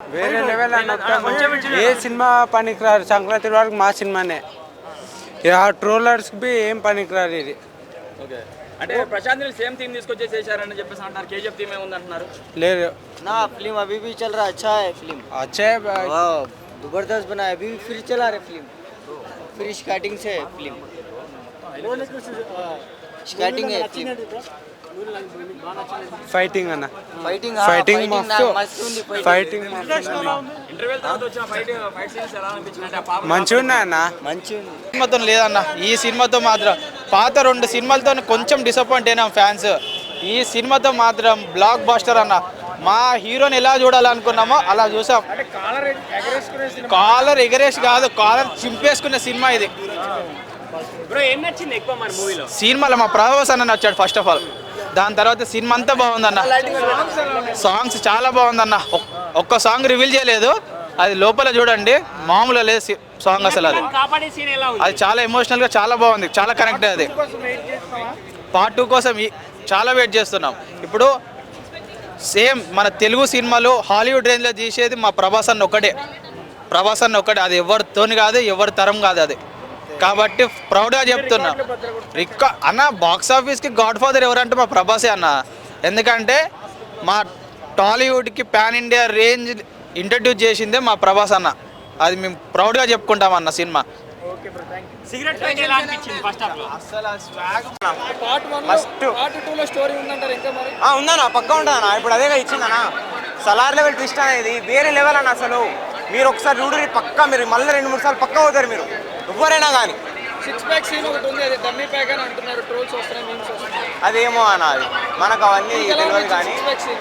వేరే లెవెల్ అని వస్తాము. ఏ సినిమా పనికిరారు సంక్రాంతి వరకు మా సినిమానే ఇక ఆ ట్రోలర్స్ బి ఏం పనికిరారు ఇది ఓకే అంటే ప్రశాంత్ నీల్ సేమ్ థీమ్ తీసుకొచ్చి చేశారని చెప్పేసి అంటారు కేజీఎఫ్ థీమ్ ఏముంది అంటున్నారు లేదు ना फिल्म अभी भी चल रहा अच्छा है फिल्म వచ్చే वाह जबरदस्त बना है अभी भी फिर चला रहे फिल्म फिर स्टार्टिंग से है फिल्म स्टार्टिंग है फिल्म ఫైటింగ్ అన్న. ఫైటింగ్ ఫైటింగ్ మస్తు ఫైటింగ్ మంచిగా ఉన్నాయి అన్న మంచి సినిమాతో లేదన్న. ఈ సినిమాతో మాత్రం పాత రెండు సినిమాలతో కొంచెం డిసప్పాయింట్ అయినాం ఫ్యాన్స్ ఈ సినిమాతో మాత్రం బ్లాక్ బాస్టర్ అన్న. మా హీరోని ఎలా చూడాలనుకున్నామో అలా చూసాం. కాలర్ ఎగరేష్ కాదు కాలర్ చింపేసుకునే సినిమా ఇది. సినిమాలో మా ప్రభాస్ అన్న నచ్చాడు ఫస్ట్ ఆఫ్ ఆల్ దాని తర్వాత సినిమా అంతా బాగుందన్న. సాంగ్స్ చాలా బాగుందన్న. ఒక్- ఒక్క సాంగ్ రివీల్ చేయలేదు. అది లోపల చూడండి. మామూలు లేదు సాంగ్ అసలు అది. అది చాలా ఎమోషనల్గా చాలా బాగుంది. చాలా కనెక్ట్ అది. పార్ట్ టూ కోసం చాలా వెయిట్ చేస్తున్నాం. ఇప్పుడు సేమ్ మన తెలుగు సినిమాలు హాలీవుడ్ రేంజ్లో తీసేది మా ప్రభాస్ అన్న ఒక్కడే. ప్రభాస్ అన్న ఒక్కడే. అది ఎవరితోని కాదు ఎవరి తరం కాదు అది. కాబట్టి ప్రౌడ్గా చెప్తున్నా. రిక్క అన్న బాక్స్ ఆఫీస్కి గాడ్ ఫాదర్ ఎవరంటే మా ప్రభాసే అన్న. ఎందుకంటే మా టాలీవుడ్కి పాన్ ఇండియా రేంజ్ ఇంట్రడ్యూస్ చేసిందే మా ప్రభాస్ అన్న. అది మేము ప్రౌడ్గా చెప్పుకుంటాం అన్న సినిమా. సిగరెట్ ఉందన్నా పక్క ఉంటుందన్నా. ఇప్పుడు అదేగా ఇచ్చిందన్నా. సలార్ లెవెల్ ట్విస్ట్ అనేది వేరే లెవెల్ అన్న అసలు. మీరు ఒకసారి చూడు పక్క మీరు మళ్ళీ రెండు మూడు సార్లు పక్క అవుతారు మీరు. ఎవరైనా కానీ సిక్స్ ప్యాక్ సీన్ ఒకటి ఉంది అది డమ్మీ ప్యాక్ అని అంటున్నారు. ట్రోల్స్ వస్తున్నాయి మీమ్స్ వస్తున్నాయి. అదేమో అన్న అది మనకు అవన్నీ తెలియదు కానీ six pack scene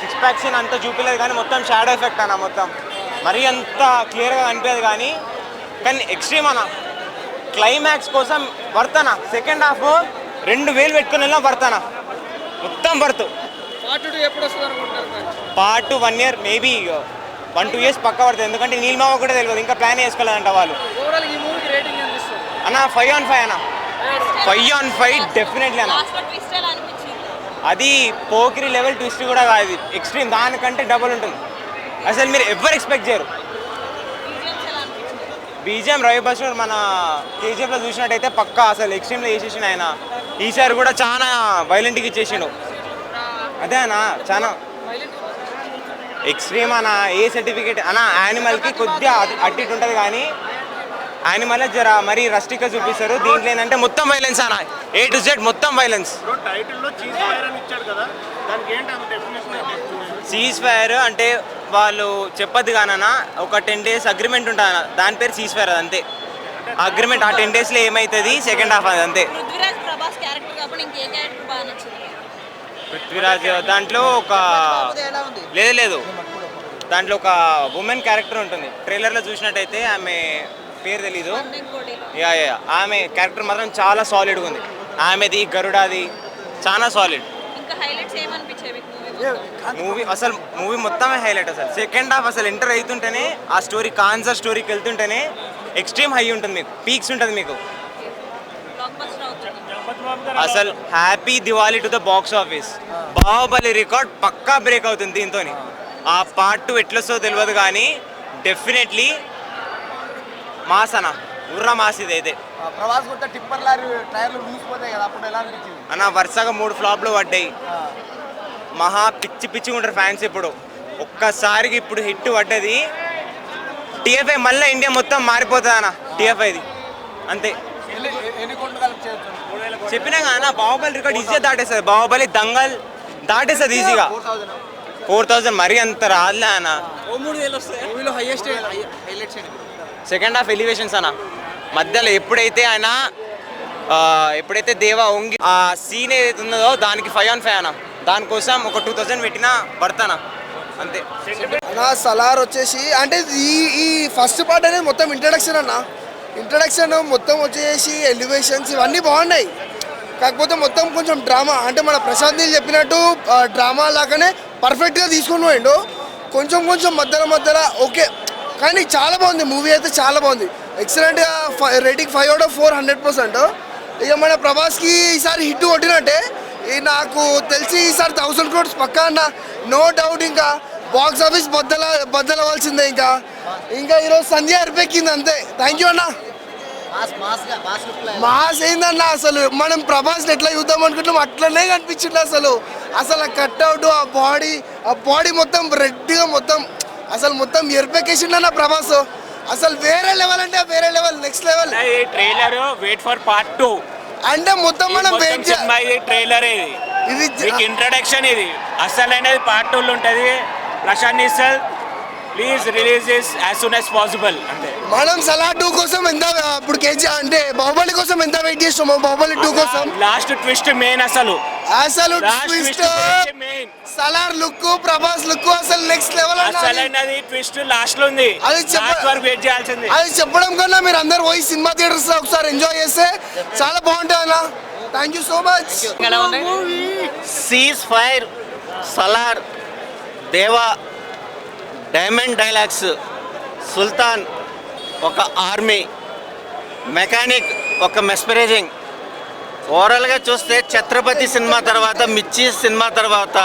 six pack scene అంత చూపించలేదు కానీ మొత్తం షాడో ఎఫెక్ట్ అన్న మొత్తం. మరీ అంత క్లియర్గా కనిపించదు కానీ కానీ ఎక్స్ట్రీమ్ అన్న. క్లైమాక్స్ కోసం వర్తన సెకండ్ హాఫ్ రెండు వేలు పెట్టుకుని వెళ్ళినా వర్తన మొత్తం వర్త్ పార్ట్ టూ ఎప్పుడు వస్తుంది one year maybe one two years పక్క పడుతుంది. ఎందుకంటే నీల్ మామ కూడా తెలియదు. ఇంకా ప్లాన్ చేసుకోలేదంట వాళ్ళు ఓవరాల్ ఈ మూవీకి రేటింగ్ ఎంత ఇస్తారు అన్న ఫైవ్ ఆన్ ఫైవ్ అన్న. ఫైవ్ ఆన్ ఫైవ్ డెఫినెట్లీ అన్న. అది పోకిరి లెవెల్ ట్విస్ట్ కూడా కాదు ఎక్స్ట్రీమ్ దానికంటే డబుల్ ఉంటుంది. అసలు మీరు ఎవరు ఎక్స్పెక్ట్ చేయరు. బీజిఎం రవి బసూర్ మన కేజీఎఫ్లో చూసినట్టయితే పక్కా అసలు ఎక్స్ట్రీమ్లో చేసేసిన ఆయన. ఈసారి కూడా చాలా వైలెంట్గా ఇచ్చేసిండు. అదే అన్న చాలా ఎక్స్ట్రీమ్ అన్న ఏ సర్టిఫికేట్ అన్న యానిమల్కి కొద్దిగా అటు- అటు ఇటు ఉంటుంది కానీ యానిమల్ జర మరీ రస్టిక్గా చూపిస్తారు. దీంట్లో ఏంటంటే మొత్తం వైలెన్స్ అన్న. ఏ టు జెడ్ మొత్తం వైలెన్స్ సీజ్ ఫైర్ అంటే? వాళ్ళు చెప్పద్దు కానన్నా ఒక టెన్ డేస్ అగ్రిమెంట్ ఉంటుంది దాని పేరు సీజ్ ఫైర్ అది అంతే అగ్రిమెంట్ ఆ టెన్ డేస్లో ఏమవుతుంది సెకండ్ హాఫ్ అది అంతే. పృథ్వీరాజ్ దాంట్లో ఒక లేదు లేదు. దాంట్లో ఒక ఉమెన్ క్యారెక్టర్ ఉంటుంది. ట్రైలర్లో చూసినట్టయితే ఆమె పేరు తెలీదు. యా యా ఆమె క్యారెక్టర్ మాత్రం చాలా సాలిడ్గా ఉంది. ఆమెది గరుడాది చాలా సాలిడ్ ఇంకా హైలైట్స్ ఏమనిపించాయి మీకు మూవీ అసలు మూవీ మొత్తమే హైలైట్ అసలు. సెకండ్ హాఫ్ అసలు ఎంటర్ అవుతుంటేనే ఆ స్టోరీ కాన్సర్ స్టోరీకి వెళ్తుంటేనే ఎక్స్ట్రీమ్ హై ఉంటుంది మీకు. పీక్స్ ఉంటుంది మీకు. బ్లాక్ బస్టర్ అవుతుంది. అసలు happy Diwali to the box office Baahubali record Pakka break అవుతుంది దీంతో ఆ పార్ట్ టూ ఎట్లొస్తో తెలియదు కానీ డెఫినెట్లీ మాస్ అన్న ఉర్రా మాస్ ఇది అయితే కొత్త టిప్పర్ లారీ టైర్లు మూసిపోతాయి కదా అప్పుడు ఎలా అనిపించింది? అన్న వరుసగా మూడు ఫ్లాప్లు పడ్డాయి. మహా పిచ్చి పిచ్చిగా ఉంటారు ఫ్యాన్స్ ఇప్పుడు. ఒక్కసారికి ఇప్పుడు హిట్ పడ్డది. టీఎఫ్ఐ మళ్ళీ ఇండియా మొత్తం మారిపోతుంది అన్న టీఎఫ్ఐది. అంతే. చెప్పినా కదా బాహుబలి రికార్డ్ ఈజీగా దాటేస్తుంది. బాహుబలి దంగల్ దాటేస్తుంది ఈజీగా ఫోర్ థౌజండ్. మరీ అంత రాదులే అన్న. మూవీలో హైయెస్ట్ హైలైట్స్ ఏంటి సెకండ్ హాఫ్ ఎలివేషన్స్ అన్న. మధ్యలో ఎప్పుడైతే ఆయన ఎప్పుడైతే దేవా ఒంగి ఆ సీన్ ఏదైతే ఉన్నదో దానికి ఫైవ్ ఆన్ ఫైవ్ అన్న. దానికోసం ఒక టూ థౌజండ్ పెట్టినా పడతానా అంతే. నా సలార్ వచ్చేసి అంటే ఈ ఈ ఫస్ట్ పార్ట్ అనేది మొత్తం ఇంట్రడక్షన్ అన్న. ఇంట్రడక్షన్ మొత్తం వచ్చేసి ఎలివేషన్స్ ఇవన్నీ బాగున్నాయి. కాకపోతే మొత్తం కొంచెం డ్రామా అంటే మన ప్రశాంత్ చెప్పినట్టు డ్రామా లాగానే పర్ఫెక్ట్గా తీసుకుని పోయిండు. కొంచెం కొంచెం మధ్యలో మధ్యలో ఓకే కానీ చాలా బాగుంది. మూవీ అయితే చాలా బాగుంది. ఎక్సలెంట్గా rating five out of four hundred percent ఇక మన ప్రభాస్కి ఈసారి హిట్ కొట్టినట్టే. నాకు తెలిసి ఈసారి థౌసండ్ క్రోడ్స్ పక్కా అన్న. నో డౌట్ ఇంకా బాక్స్ ఆఫీస్ బద్దల బద్దలవలసిందే ఇంకా. ఇంకా ఈరోజు సంధ్య అరిపెక్కింది అంతే. థ్యాంక్ యూ అన్న. మాస్ ఏందన్న అసలు? మనం ప్రభాస్ ఎట్లా చూద్దాం అనుకుంటున్నాం అట్లనే కనిపించింది అసలు. అసలు ఆ కట్అవుట్ ఆ బాడీ ఆ బాడీ మొత్తం రెడ్గా మొత్తం అసలు మొత్తం ఎరిపెక్కేసిండన్న ప్రభాస్? అసలు వేరే లెవెల్ అంటే వేరే level next level trailer wait for part two అంటే మొత్తం మనం వెయిట్ ఇది ట్రైలర్ ఇది. ఇది ఇంట్రడక్షన్ ఇది. అసలైనది పార్ట్ టూలో ఉంటుంది. Prashanth నిసల్ please release is as soon as possible అంతే. మనం సలా టూ కోసం ఎంత ఇప్పుడు కేజీ అంటే బాహుబలి కోసం ఎంత వెయిట్ చేస్తాము బాహుబలి టూ కోసం? లాస్ట్ ట్విస్ట్ మెయిన్ అసలు. అసలు twist main Salaar look Prabhas look అసలు నెక్స్ట్ లెవెల్ అసలైనది ట్విస్ట్ లాస్ట్లో ఉంది. అది వరకు వెయిట్ చేయాల్సింది. అది చెప్పడం కన్నా మీరు అందరు పోయి సినిమా థియేటర్స్లో ఒకసారి ఎంజాయ్ చేస్తే చాలా బాగుంటుంది అన్న. Thank you so much cease fire Salaar Deva diamond dialogues సుల్తాన్ ఒక ఆర్మీ మెకానిక్ ఒక మెస్పరైజింగ్ ఓవరాల్గా చూస్తే ఛత్రపతి సినిమా తర్వాత మిర్చి సినిమా తర్వాత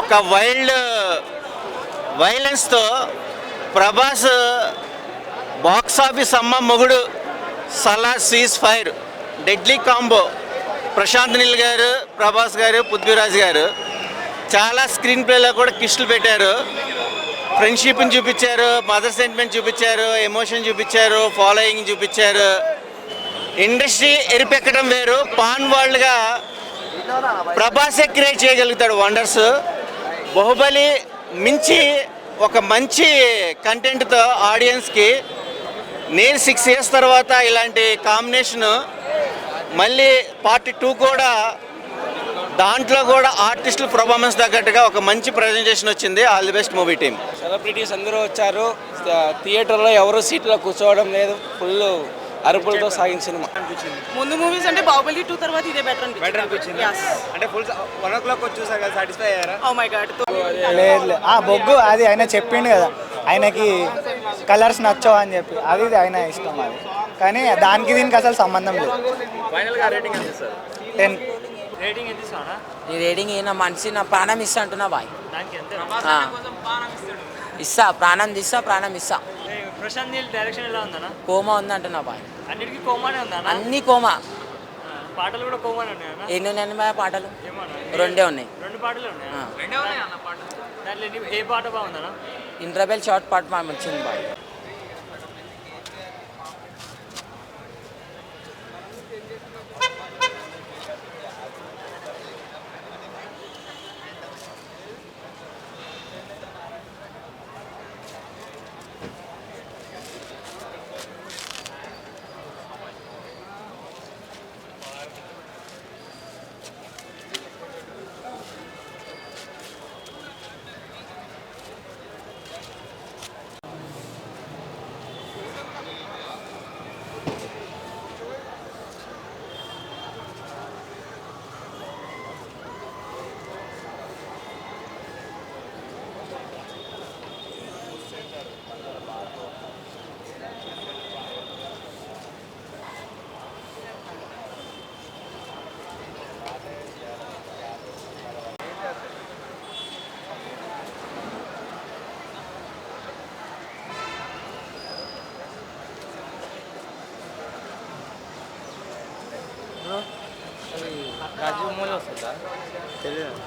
ఒక వైల్డ్ వైలెన్స్తో ప్రభాస్ బాక్స్ ఆఫీస్ అమ్మ మొగుడు Salaar cease fire deadly combo. Prashanth Neel garu Prabhas garu Prithviraj గారు చాలా స్క్రీన్ ప్లేలో కూడా కిష్లు పెట్టారు. ఫ్రెండ్షిప్ని చూపించారు మదర్ సెంటిమెంట్ చూపించారు ఎమోషన్ చూపించారు ఫాలోయింగ్ చూపించారు. ఇండస్ట్రీ ఎరిపెక్కడం వేరు. పాన్ వరల్డ్గా ప్రభాసే క్రియేట్ చేయగలుగుతాడు వండర్స్. బాహుబలి మించి ఒక మంచి కంటెంట్తో ఆడియన్స్కి నేను సిక్స్ ఇయర్స్ తర్వాత ఇలాంటి కాంబినేషన్ మళ్ళీ పార్ట్ టూ కూడా దాంట్లో కూడా ఆర్టిస్టుల పర్ఫార్మెన్స్ తగ్గట్టుగా ఒక మంచి ప్రజెంటేషన్ వచ్చింది. All the best movie team celebrities అందరూ వచ్చారు. థియేటర్లో ఎవరు సీట్లో కూర్చోవడం లేదు. ఫుల్ అరుపులతో సాగిన సినిమా. ముందు మూవీస్ అంటే బాహుబలి టూ తర్వాత ఇదే బెటర్ బెటర్ అనిపించింది? అంటే ఫుల్ వన్ ఓ క్లాక్ వచ్చి చూసారు కదా సాటిస్ఫై అయ్యారా? ఓ మై గాడ్ లేదు ఆ బొగ్గు అది ఆయన చెప్పిండు కదా. ఆయనకి కలర్స్ నచ్చవు అని చెప్పి. అది ఇది ఆయన ఇష్టం అది. కానీ దానికి దీనికి అసలు సంబంధం లేదు. ఫైనల్గా రేటింగ్ ఎంత ఇస్తారు? టెన్ రేటింగ్ ఎంత ఇస్తానా నీ రేటింగ్ నా మనిషి నా ప్రాణం ఇస్తా అంటున్నా బాయ్. దానికి ఎంత? ఆ. ఇస్తా ప్రాణం తీస్తా ప్రాణం ఇస్తా. ప్రశాంత్ నీల్ డైరెక్షన్ ఎలా ఉందన్నా? కోమా ఉంది అంటున్నా బాయ్. అన్నిటికీ కోమానే ఉందా అన్ని? కోమా. పాటలు కూడా కోమానే ఉన్నాయన్నా ఎన్ని ఉన్నాయని బాయ్ పాటలు? ఏమన్నా రెండే ఉన్నాయి. రెండు పాటలు ఉన్నాయా. రెండే ఉన్నాయి అన్న పాట దాంట్లో ఏ పాట బాగుందన్నా? ఇంటర్వెల్ షార్ట్ పాట మా వచ్చింది బాయ్. రాజు మూల వస్తుందా తెలియదు